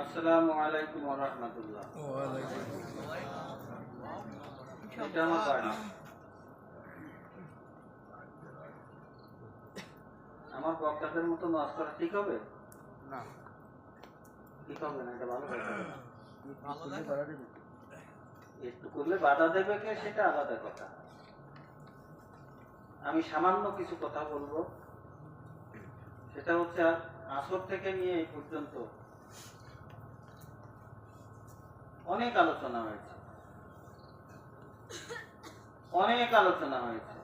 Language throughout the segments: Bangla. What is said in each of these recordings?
আসসালামু আলাইকুম ওয়া রাহমাতুল্লাহ। এটা আমার বাড়ি আমার বক্তাদের মতো নাচ করা ঠিক হবে? না। ঠিক হবে না এটা ভালো কথা। একটু করলে বাধা দেবে কে সেটা আলাদা কথা। আমি সামান্য কিছু কথা বলব। সেটা হচ্ছে আসর থেকে নিয়ে এই পর্যন্ত অনেক আলোচনা হয়েছে। অনেক আলোচনা হয়েছে।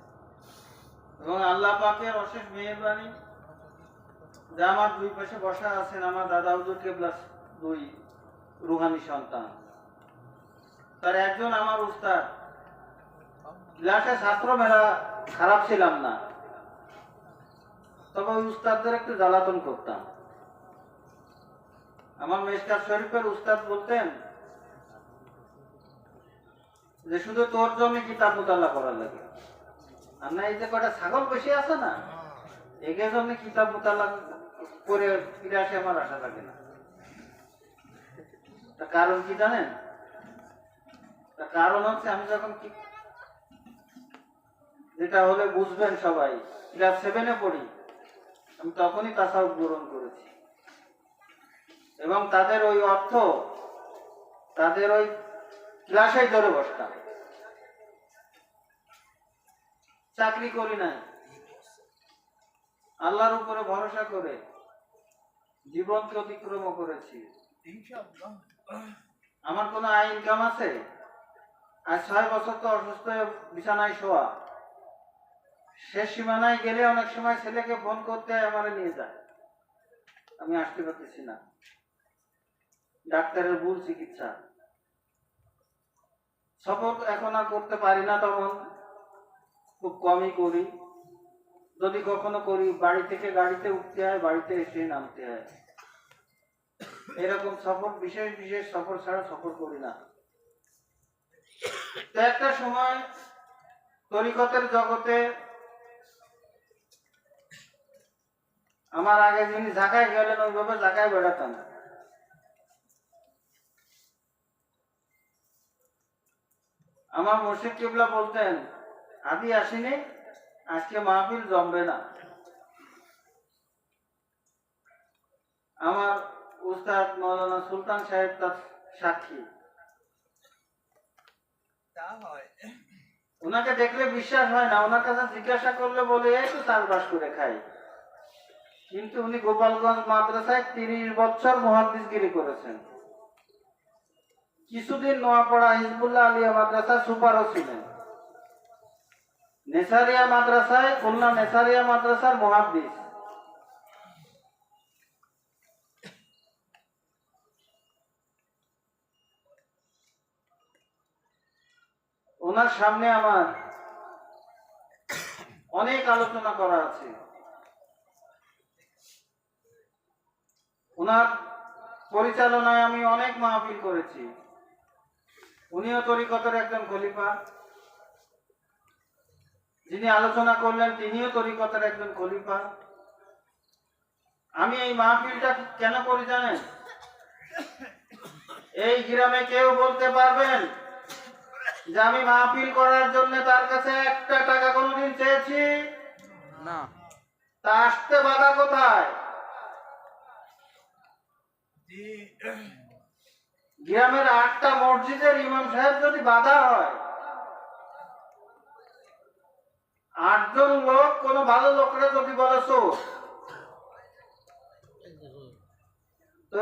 এবং আল্লাহ পাকের অশেষ মেহরবানি যে আমার দুই পাশে বসা আছেন আমার দাদা হুজুর কেবলা দুই রুহানি সন্তান। তার একজন আমার উস্তাদ। ক্লাসে ছাত্র মেলা খারাপ ছিলাম না। তবে ওই উস্তাদদের একটু জ্বালাতন করতাম। আমার মেসকার শরীফের উস্তাদ বলতেন যে শুধু তোর জন্য কিতাব মোতাল্লা করার লাগে। আর না, এই যে কটা ছাগল বসে আছে না, একে জন্য কিতাব মোতাল্লা করে ফিরে আসে আমার আশা থাকে না। তা কারণ কি জানেন? তা কারণ হচ্ছে আমি যখন কি যেটা হলে বুঝবেন সবাই, ক্লাস সেভেনে পড়ি, আমি তখনই তাসাউফ গ্রহণ করেছি। এবং তাদের ওই অর্থ, তাদের ওই ক্লাসেই ধরে বসতাম। চাকরি করি নাই। আল্লাহর উপরে ভরসা করে জীবনকে অতিক্রম করেছি। আমার কোনো আয় ইনকাম আছে? আজ ছয় বছর তো অসুস্থ হয়ে বিছানায় শোয়া। শেষ সীমানায় গেলে অনেক সময় ছেলেকে ফোন করতে আমারে নিয়ে যায়। আমি আসতে পারতেছি না। ডাক্তারের ভুল চিকিৎসা। সফর এখন আর করতে পারি না তখন। খুব কমই করি। যদি কখনো করি, বাড়ি থেকে গাড়িতে উঠতে হয়, বাড়িতে এসে নামতে হয়। এরকম সফর, বিশেষ বিশেষ সফর ছাড়া সফর করি না। একটা সময় তরিকতের জগতে আমার আগে যিনি ঢাকায় গেলেন, ওইভাবে ঢাকায় বেড়াতাম। আমার মুর্শিদ কিবলা বলতেন আদি আসিনি আজকে মাহফিল জমবে না। আমার উস্তাদ মৌলানা সুলতান সাহেব তার সাক্ষী। ওনাকে দেখলে বিশ্বাস হয় না ওনার কাছে জিজ্ঞাসা করলে বলে এই তো চাষবাস করে খাই। কিন্তু উনি গোপালগঞ্জ মাদ্রাসায় তিরিশ বছর মহাদিসগিরি করেছেন। কিছুদিন নোয়াপাড়া হিজবুল্লাহ আলিয়া মাদ্রাসা সুপারও ছিলেন। নেসারিয়া মাদ্রাসায় খুলনা নেসারিয়া মাদ্রাসার মহাদিস ওনার সামনে আমার অনেক আলোচনা করা আছে। ওনার পরিচালনায় আমি অনেক মাহফিল করেছি। উনিও তরিকতের একজন খলিফা। যিনি আলোচনা করলেন তিনিও তরিকতের একজন খলিফা। আমি এই মাহফিলটা কেন করি জানেন? এই গ্রামে কেউ বলতে পারবেন যে আমি মাহফিল করার জন্য তার কাছে একটা টাকা কোনোদিন চেয়েছি? না। তা আসতে বাধা কোথায়? জি। গ্রামের আটটা মসজিদের ইমাম সাহেব যদি বাধা হয়, আটজন লোক, কোনো ভালো লোকরা যদি বলে চোর তো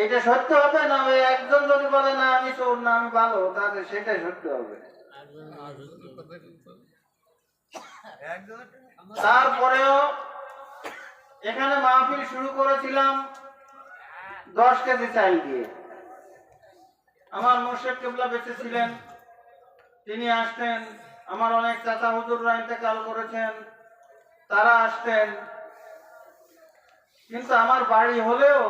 এইটা সত্য হবে না? ওই একজন যদি বলে, না, আমি চোর, না, আমি ভালো, তাহলে সেটাই সত্য হবে। তারপরেও এখানে মাহফিল শুরু করেছিলাম। দশ কেজি চাল দিয়ে। আমার মোর্শেদ কেবলা বেঁচে ছিলেন। তিনি আসতেন আমার অনেক চাচা হুজুররা ইন্তেকাল করেছেন তারা আসতেন। কিন্তু আমার বাড়ি হলেও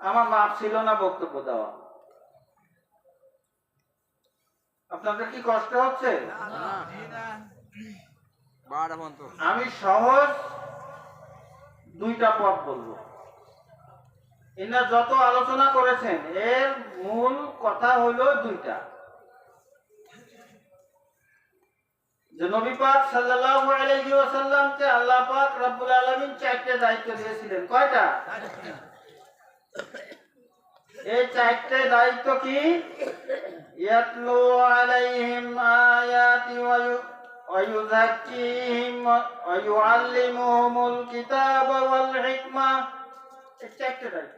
আমার মাপ ছিল না বক্তব্য দেওয়া। আপনাদের কি কষ্ট হচ্ছে? আমি সহজ দুইটা পথ বলব। এনার যত আলোচনা করেছেন, এর মূল কথা হলো দুইটা। যে নবী পাক সাল্লাল্লাহু আলাইহি ওয়াসাল্লামকে আল্লাহ পাক রব্বুল আলামিন চারটে দায়িত্ব দিয়েছিলেন। কয়টা? এই চারটে দায়িত্ব কি? ইয়াতলু আলাইহিম আয়াতি ওয়া ইউ- ওয়া ইউযাক্কিহিম ওয়া ইউআল্লিমুহুমুল কিতাবা ওয়াল হিকমা। চারটে দায়িত্ব।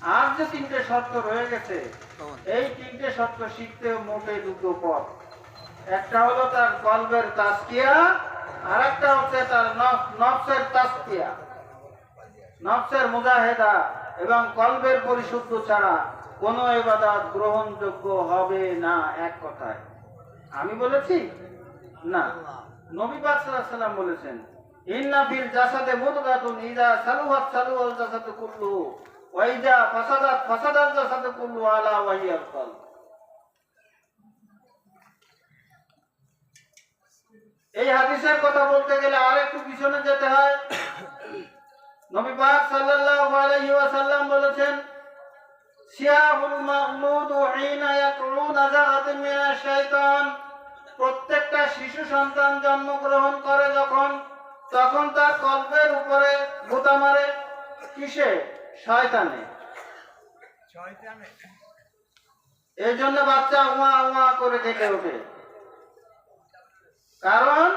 আর যে তিনটে শর্ত রয়ে গেছে এই তিনটে শর্ত শিখতে মোটে দুটো পথ একটা হলো তার কলবের তাস্কিয়া আর একটা হচ্ছে তার নফ- নফসের তাস্কিয়া নফসের মুজাহেদা এবং কলবের পরিশুদ্ধ ছাড়া কোনো ইবাদত গ্রহণযোগ্য হবে না এক কথায়। আমি বলেছি? না। নবী পাক সাল্লাল্লাহু আলাইহি সাল্লাম বলেছেন ইন্না ফিল জাসাদে মুদগাতুন ইযা সালুহাত সালুহাল জাসাদু কুল্লু ওয়া ইযা ফাসাদাত আলা কলব এই হাদিসের কথা বলতে গেলে আর একটু পিছনে যেতে হয়। নবী পাক সাল্লাল্লাহু আলাইহি ওয়াসাল্লাম বলেছেন, সিয়াহুল মাউলুদ হিনা মিনাশ শাইতান। প্রত্যেকটা শিশু সন্তান জন্মগ্রহণ করে যখন, তখন তার কল্পের উপরে ভূতা মারে। কিসে? শয়তানে। এই জন্য বাচ্চা উমা উমা করে কেটে ওঠে। কারণ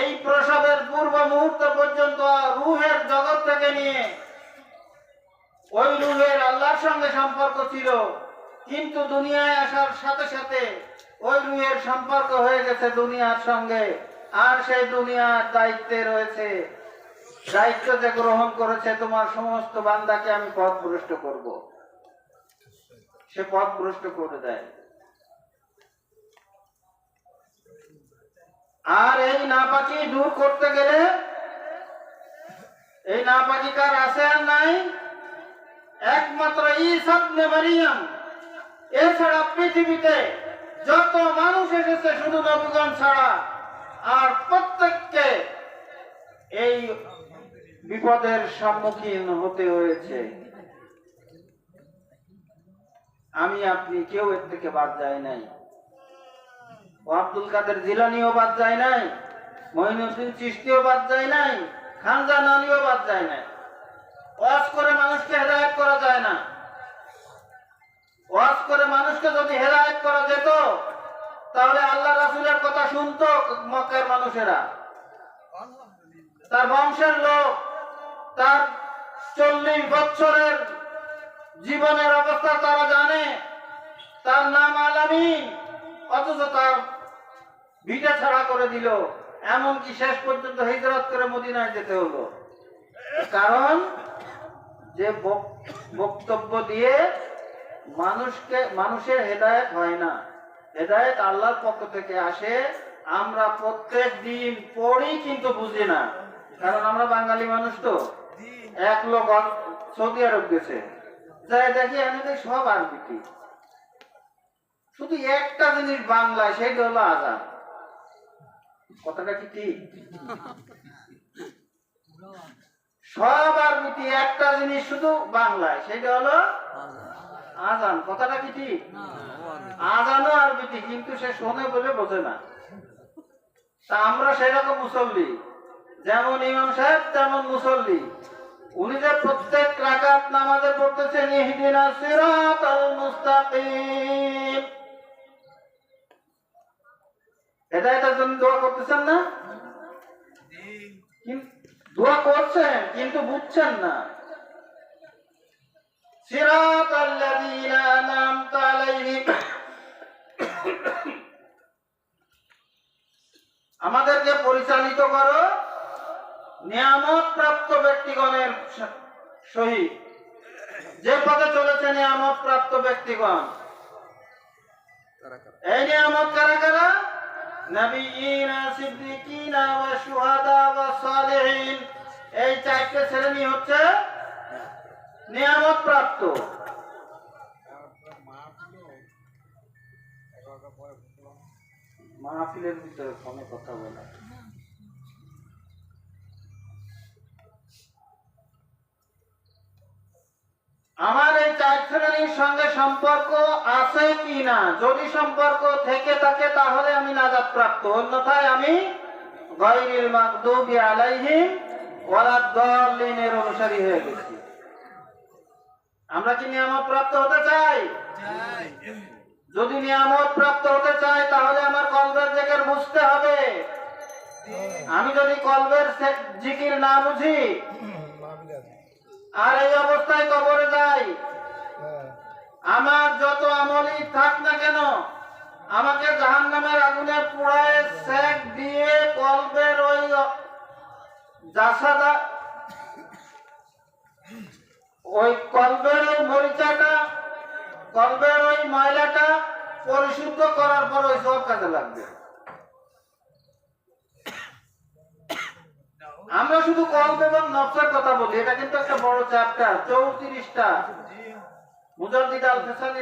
এই প্রসবের পূর্ব মুহূর্ত পর্যন্ত রুহের জগৎ থেকে নিয়ে ওই রুহের আল্লাহর সঙ্গে সম্পর্ক ছিল। কিন্তু দুনিয়ায় আসার সাথে সাথে ওই রুহের সম্পর্ক হয়ে গেছে দুনিয়ার সঙ্গে। আর সেই দুনিয়ার দায়িত্বে রয়েছে দায়িত্ব যে গ্রহণ করেছে, তোমার সমস্ত বান্দাকে আমি পথ ভ্রষ্ট করব। সে পথ ভ্রষ্ট করে দেয়। আর এই নাপাকি দূর করতে গেলে, এই নাপাকি কার আছে আর নাই? একমাত্র ঈসা ইবনে মারিয়াম। এছাড়া পৃথিবীতে যত মানুষ এসেছে শুধু নবীগণ ছাড়া, আর প্রত্যেককে এই বিপদের সম্মুখীন হতে হয়েছে। আমি, আপনি কেউ এর থেকে বাদ যায় নাই। ও আব্দুল কাদের জিলানিও বাদ যায় নাই, মহিনুদ্দিন চিস্তিও বাদ যায় নাই, খানজা নানিও বাদ যায় নাই। ওয়াজ করে মানুষকে হেদায়ত করা যায় না। ওয়াজ করে মানুষকে যদি হেদায়ত করা যেত, তাহলে আল্লাহ রাসুলের কথা শুনতো মক্কার মানুষেরা। তার বংশের লোক তার চল্লিশ বছরের জীবনের অবস্থা তারা জানে। তার নাম আলামিন অথচ তার ভিটা ছাড়া করে দিল। এমনকি শেষ পর্যন্ত হিজরত করে মদিনায় যেতে হলো। কারণ যে বক- বক্তব্য দিয়ে মানুষকে, মানুষের হেদায়েত হয় না। হেদায়েত আল্লাহর পক্ষ থেকে আসে। আমরা প্রত্যেক দিন পড়ি কিন্তু বুঝি না। কারণ আমরা বাঙালি মানুষ তো। এক লোক সৌদি আরব গেছে। যাই দেখি আমি দেখি সব আরবিটি শুধু একটা জিনিস বাংলায়, সেটা হলো আজান। কথাটা কি ঠিক? সব আরবিটি একটা জিনিস শুধু বাংলায়, সেটা হলো আজান। কথাটা কি ঠিক? আজানও আরবিটি কিন্তু সে শোনে বলে বোঝে না। তা আমরা সেরকম মুসল্লি। যেমন ইমাম সাহেব, তেমন মুসল্লি। উনি যে প্রত্যেক রাকাত নামাজে পড়তেছেন, ইহদিনা সিরাতাল মুস্তাকিম। হেদায়েতের জন্য দোয়া করতেছেন না? দোয়া করছেন, কিন্তু বুঝছেন না। সিরাতাল লাযীনা আনআমতা আলাইহিম। আমাদেরকে পরিচালিত করো। নিয়ামত প্রাপ্ত ব্যক্তিগণের সহিত। যে পথে চলেছে নিয়ামত প্রাপ্ত ব্যক্তিগণ। এই নিয়ামত কারা কারা? নবীনা, সিদ্দিকিনা ওয়া শুহাদা ওয়া এই চারটে শ্রেণি হচ্ছে নিয়ামত প্রাপ্ত। মাহফিলের ভিতরে ফোনে কথা বলা আমার এই চার শ্রেণির সঙ্গে সম্পর্ক আছে কি না যদি সম্পর্ক থেকে থাকে তাহলে আমি নাজাত প্রাপ্ত অন্যথায় আমি গায়রিল মাগদুবি আলাইহিম ওয়ালা দাল্লিনের অনুসারী হয়ে গেছি। আমরা কি নিয়ামত প্রাপ্ত হতে চাই? যদি নিয়ামত প্রাপ্ত হতে চাই তাহলে আমার কলবের জেকের বুঝতে হবে। আমি যদি কলবের জিকির না বুঝি আর এই অবস্থায় কবরে যাই। আমার যত আমলই থাক না কেন আমাকে জাহান নামের আগুনে পোড়ায় সেক দিয়ে কলবের ওই জাসাদা ওই কলবের ওই মরিচাটা কলবের ওই ময়লাটা পরিশুদ্ধ করার পর ওই সব কাজে লাগবে। আমরা শুধু কল্প এবং নকশার কথা বলি। এটা কিন্তু একটা বড় চ্যাপ্টার, চৌত্রিশটা। মুজাদ্দিদ আল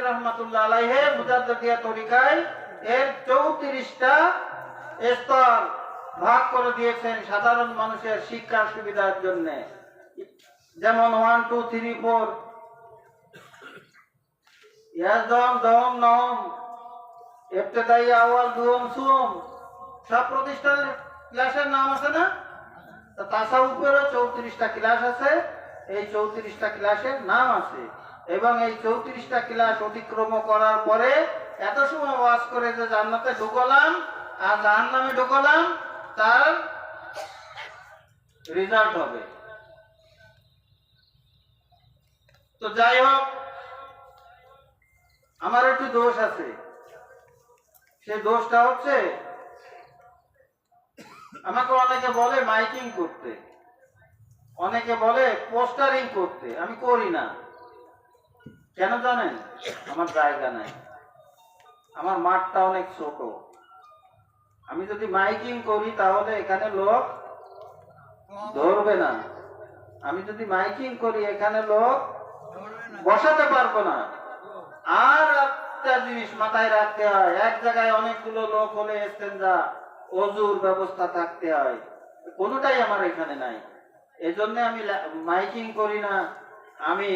রহমাতুল্লাহ আলাইহে মুজাদ্দিয়া তরিকায় এর চৌত্রিশটা স্তর ভাগ করে দিয়েছেন সাধারণ মানুষের শিক্ষার সুবিধার জন্য। যেমন ওয়ান টু থ্রি ফোর ইয়াজদম দম নম। এফতেদাই আওয়াল সুম সব প্রতিষ্ঠানের ক্লাসের নাম আছে না? তা তাসাউফেরও চৌত্রিশটা ক্লাস আছে, এই চৌত্রিশটা ক্লাসের নাম আছে। এবং এই চৌত্রিশটা ক্লাস অতিক্রম করার পরে এত সময় ওয়াজ করে যে জান্নাতে ঢুকলাম, আর জাহান নামে ঢুকলাম, তার রেজাল্ট হবে। তো যাই হোক, আমার একটু দোষ আছে। সেই দোষটা হচ্ছে আমাকে অনেকে বলে মাইকিং করতে। অনেকে বলে পোস্টারিং করতে। আমি করি না। কেন জানেন? আমার জায়গা নাই। আমার মাঠটা অনেক ছোট। আমি যদি মাইকিং করি তাহলে এখানে লোক ধরবে না। আমি যদি মাইকিং করি এখানে লোক বসাতে পারব না। আর একটা জিনিস মাথায় রাখতে হয়, এক জায়গায় অনেকগুলো লোক হলে এস্তেঞ্জা অজুর ব্যবস্থা থাকতে হয়। কোনোটাই আমার এখানে নাই। এজন্য আমি মাইকিং করি না আমি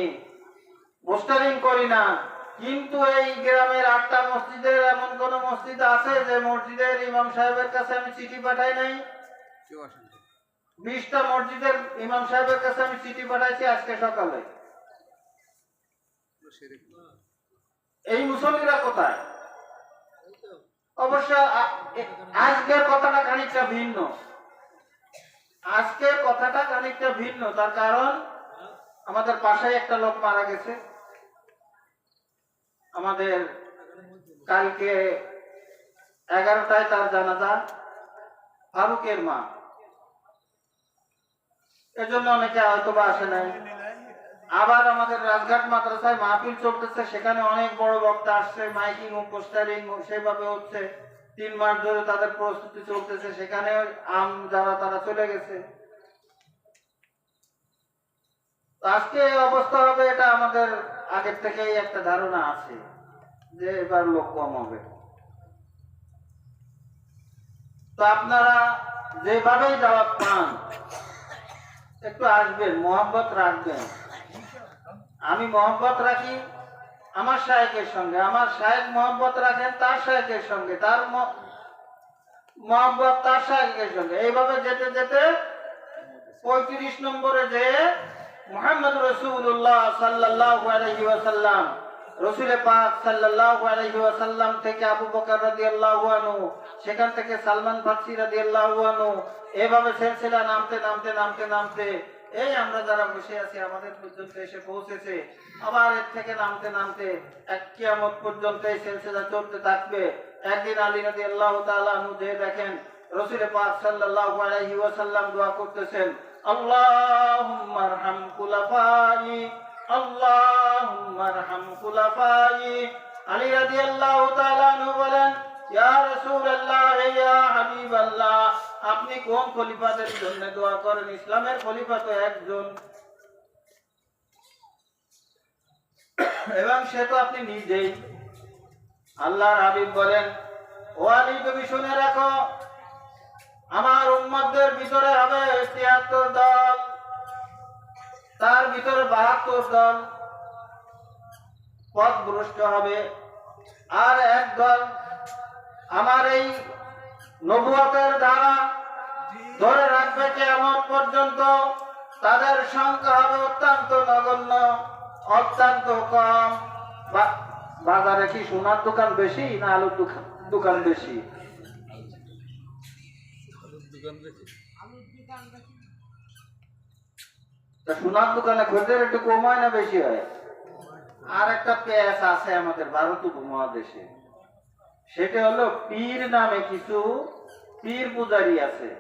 পোস্টারিং করি না। কিন্তু এই গ্রামের আটটা মসজিদের এমন কোন মসজিদ আছে যে মসজিদের ইমাম সাহেবের কাছে আমি চিঠি পাঠাই নাই? বিশটা মসজিদের ইমাম সাহেবের কাছে আমি চিঠি পাঠাইছি আজকে সকালে। এই মুসল্লিরা কোথায়? অবশ্য আজকের কথাটা খানিকটা ভিন্ন। আজকের কথাটা খানিকটা ভিন্ন, তার কারণ আমাদের পাশে একটা লোক মারা গেছে। আমাদের কালকে এগারোটায় তার জানাজা, ফারুকের মা। এজন্য অনেকে হয়তো বা আসে নাই। আবার আমাদের রাজঘাট মাদ্রাসায় মাহফিল চলতেছে, সেখানে অনেক বড় বক্তা আসছে, মাইকিং ও পোস্টারিং সেভাবে হচ্ছে তিন মাস ধরে তাদের প্রস্তুতি চলতেছে, সেখানে আম যারা, তারা চলে গেছে। আজকে অবস্থা হবে, এটা আমাদের আগের থেকেই একটা ধারণা আছে, যে এবার লোক কম হবে। তো আপনারা যেভাবেই দাওয়াত পান, একটু আসবেন মোহাম্মত রাখবেন। আমি মোহাম্মত রাখি আমার শায়েকের সঙ্গে। আমার শায়েক মোহাম্মত রাখেন তার শায়েকের সঙ্গে, তার ম- মোহাম্মত তার শায়েকের সঙ্গে। এইভাবে যেতে যেতে পঁয়ত্রিশ নম্বরে যে মোহাম্মদ রসুল্লাহ সাল্লাহ আলহি পাক সাল্লাহ থেকে আবু বকর রাদি আনহু, সেখান থেকে সালমান ফার্সি রাদি আনহু এভাবে সিলসিলা নামতে নামতে নামতে নামতে এই আমরা যারা বসে আছি, আমাদের পর্যন্ত এসে পৌঁছেছে। আবার এর থেকে নামতে নামতে এক কিয়ামত পর্যন্ত এই সিলসিলা চলতে থাকবে। একদিন আলী নদী আল্লাহ তাআলা যে দেখেন, রসুল পাক সাল্লাল্লাহু আলাইহি ওয়াসাল্লাম দোয়া করতেছেন, আল্লাহুম্মা আরহাম খুলাফাই, আল্লাহুম্মা আরহাম খুলাফাই। আলী রাদিয়াল্লাহু তাআলা বলেন আপনি কোন খলিফাদের জন্য দোয়া করেন? ইসলামের খলিফা তো একজন। এবং সে তো আপনি নিজেই। আল্লাহর হাবিব বলেন, ও আলী শুনে রাখো, আমার উম্মতদের ভিতরে হবে তিয়াত্তর দল, তার ভিতরে বাহাত্তর দল পথভ্রষ্ট হবে, আর এক দল আমার এই নবুয়তের দ্বারা ধরে রাখবে কেমন পর্যন্ত তাদের সংখ্যা হবে অত্যন্ত নগণ্য, অত্যন্ত কম। বাজারে কি সোনার দোকান বেশি না আলুর দোকান বেশি? সোনার দোকানে খদ্দের একটু কম হয় না বেশি হয়? আর একটা পেঁয়াজ আছে আমাদের ভারত উপমহাদেশে। সেটা হলো পীর নামে কিছু পীর পূজারি আছে।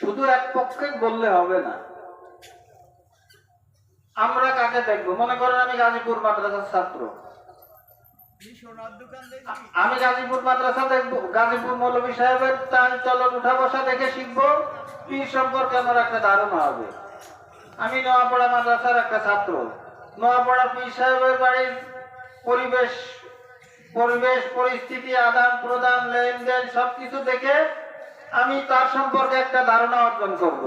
শুধু এক পক্ষে বললে হবে না। আমরা কাকে দেখব? মনে করেন আমি গাজীপুর মাদ্রাসার ছাত্র। আমি গাজীপুর মাদ্রাসা দেখব। গাজীপুর মৌলভী সাহেবের চাল চলন উঠা বসা দেখে শিখব, পীর সম্পর্কে আমার একটা ধারণা হবে। আমি নোয়াপাড়া মাদ্রাসার একটা ছাত্র। নোয়াপাড়া পীর সাহেবের বাড়ির পরিবেশ পরিবেশ, পরিস্থিতি, আদান প্রদান, লেনদেন সবকিছু দেখে আমি তার সম্পর্কে একটা ধারণা অর্জন করব।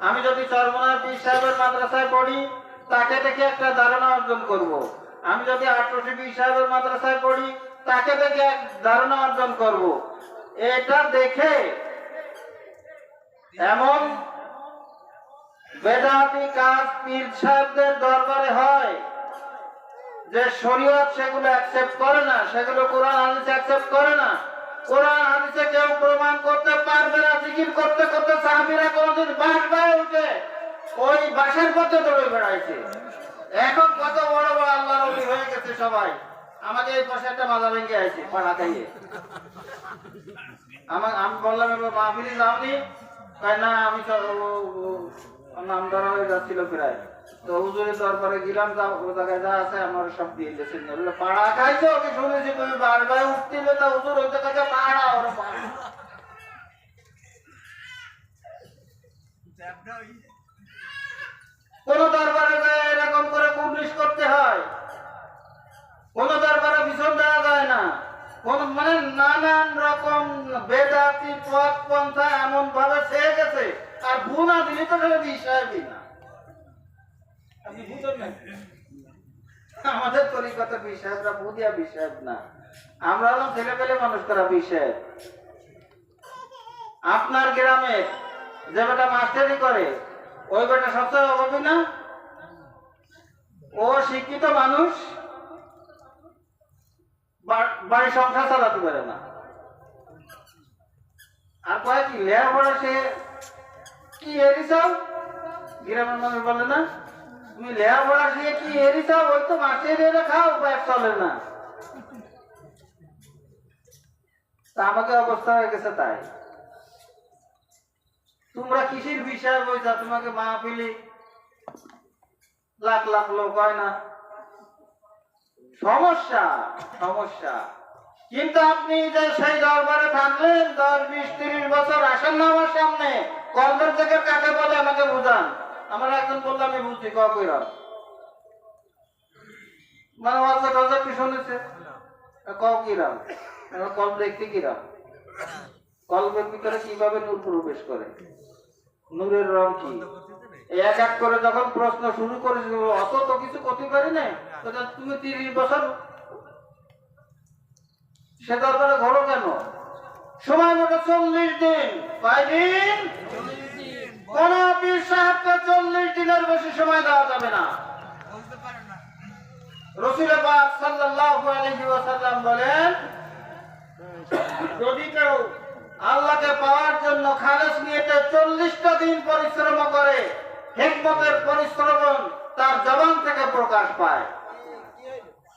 আমি যদি চরমনার পীর সাহেবের মাদ্রাসায় পড়ি, তাকে দেখে একটা ধারণা অর্জন করব। আমি যদি আটরশি পীর সাহেবের মাদ্রাসায় পড়ি, তাকে দেখে এক ধারণা অর্জন করব। এটা দেখে এমন বেদাতি কাজ পীর সাহেবদের দরবারে হয় যে শরীয়ত সেগুলো অ্যাকসেপ্ট করে না, সেগুলো কোরআন হাদিস অ্যাকসেপ্ট করে না। কোরআন হাদিসে কেউ প্রমাণ করতে পারবে না, জিকির করতে করতে সাহাবীরা কোনোদিন বাস পায়ে উঠে ওই বাসের পথে দৌড়ে বেড়াইছে। এখন কত বড় বড় আল্লাহ নবী হয়ে গেছে সবাই। আমাকে এই পাশে একটা মাজা ভেঙে আছে পাড়া খাইয়ে আমার, আমি বললাম, এবার মাহফিলি যাওনি? কয়, না, আমি নাম ধরা হয়ে যাচ্ছিল প্রায়। তো হুজুরের দরবারে গেলাম আছে আমার সব দিয়ে পাড়া শুনেছি তুমি বারবার তা হুজুর ওই পাড়া, ওর পাড়া। কোন দরবারে এরকম করে পুলিশ করতে হয়? কোন দরবারে ভীষণ দেওয়া যায় না? কোন মানে নানান রকম বেদাতি পথ পন্থা এমন ভাবে গেছে, আর বুনা দিলে তো সেটা বিষয়ই না আপনি বুঝেন না আমাদের তরিকতা বিষয়রা বুধিয়া বিষয় না। আমরা হলাম ছেলে পেলে মানুষ করা বিষয় আপনার গ্রামে যে বেটা মাস্টারি করে, ওই বেটা সবচেয়ে অভাবী না? ও শিক্ষিত মানুষ, বা- বাড়ির সংসার চালাতে পারে না। আর কয়েক লেখাপড়া সে কি এরিসাও গ্রামের মানুষ বলে না? তুমি কি এরিসাও ওই তো এরে খাও ব্যাগ চলে না। তা অবস্থা হয়ে গেছে তাই। তোমরা কিসের বিষয় তোমাকে মাহফিলি লাখ লাখ লোক হয় না। সমস্যা সমস্যা। কিন্তু আপনি যে সেই দরবারে থাকলেন দশ বিশ তিরিশ বছর আসেন না আমার সামনে কলমের থেকে কাকে বলে আমাকে বুঝান। আমার একজন বলল আমি বুঝছি ক কইরা? মানে ওয়াজা টজা কি শুনেছে ক কল দেখতে কলমের ভিতরে কীভাবে নূর প্রবেশ করে? নূরের রং কি? এক এক করে যখন প্রশ্ন শুরু করেছিল অত তো কিছু করতে পারি না তুমি তিরিশ বছর সে দরবারে ঘোরো কেন? সময় মতো চল্লিশ দিন। কয় দিন কোন পীর সাহেবকে চল্লিশ দিনের বেশি সময় দেওয়া যাবে না। বলতে পারে না। রসুল পাক সাল্লাল্লাহু আলাইহি ওয়াসাল্লাম বলেন যদি কেউ আল্লাহকে পাওয়ার জন্য খালেস নিয়েতে চল্লিশটা দিন পরিশ্রম করে হিকমতের পরিশ্রম তার জবান থেকে প্রকাশ পায়।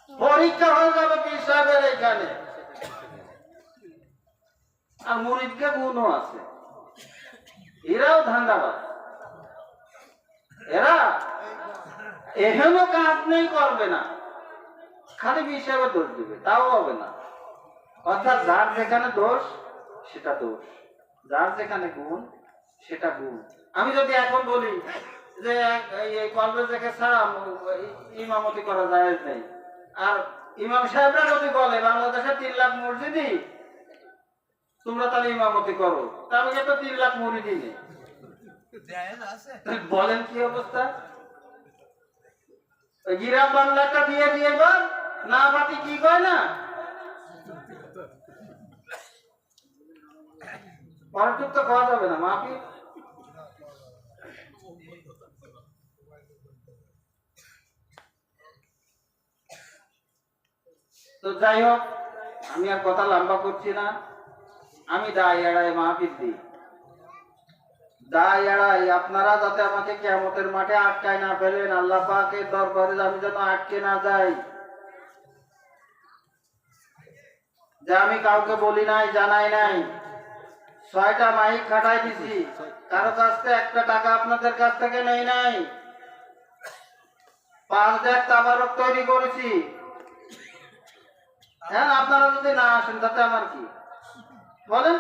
পরীক্ষা হয়ে যাবে পীর সাহেবের এইখানে আর মুরিদকে গুণও আছে। এরাও ধান্দাবাজ। এরা এহেনও কাজ নেই, করবে না। খালি হিসাবে দোষ দিবে, তাও হবে না। অর্থাৎ যার যেখানে দোষ, সেটা দোষ। যার যেখানে গুণ, সেটা গুণ। আমি যদি এখন বলি যে, এই- এই কলেজ থেকে ছাড়া ইমামতি করা যায় নেই। আর ইমাম সাহেবরা যদি বলে বাংলাদেশের তিন লাখ মসজিদই তোমরা তাহলে ইমামতি করো। আমি তো তিন লাখ জায়েজ আছে বলেন কি অবস্থা? গিরাম বাংলাটা দিয়ে দিয়ে এবার না বাতি কি কয় না? পরচুপ তো খাওয়া যাবে না, মাফি। তো যাই হোক, আমি আর কথা লম্বা করছি না। আমি দায় এড়াই মাহফিল দিই। দায় এড়াই আপনারা যাতে আমাকে কেমতের মাঠে আটকায় না ফেলেন, আল্লাহ পাকের দরবারে আমি যেন আটকে না যাই। যে আমি কাউকে বলি নাই, জানাই নাই। ছয়টা মাইক খাটাই দিছি, কারও কাছ থেকে একটা টাকা আপনাদের কাছ থেকে নেই নাই। পাঁচ দেড় তাবারক তৈরি করেছি। হ্যাঁ আপনারা যদি না আসেন, তাতে আমার কি? বলেন,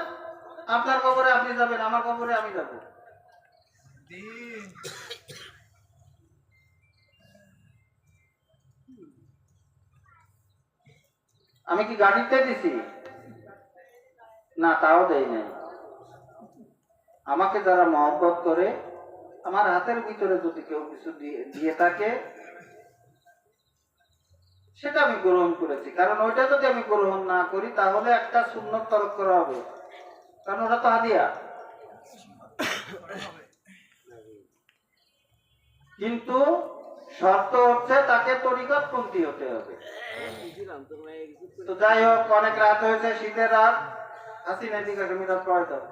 আপনার কবরে আপনি যাবেন, আমার কবরে আমি যাব। আমি কি গাড়িতে দিছি না, তাও দেই নাই। আমাকে যারা মহব্বত করে, আমার হাতের ভিতরে যদি কেউ কিছু দিয়ে দিয়ে থাকে সেটা আমি গ্রহণ করেছি। কারণ ওইটা যদি আমি গ্রহণ না করি, তাহলে একটা শূন্য তরক করা হবে। কারণ ওটা তো হাদিয়া। কিন্তু শর্ত হচ্ছে তাকে তরিকতপন্থী হতে হবে। তো যাই হোক, অনেক রাত হয়েছে, শীতের রাত। হাসিনা দিকে তুমি রাত পড়াই দাও।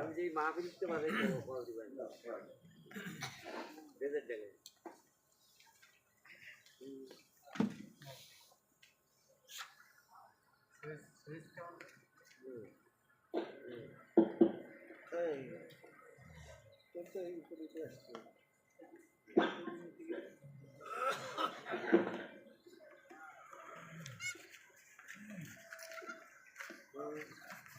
আমি যে মাহফিল দিতে পারি করে দিবেন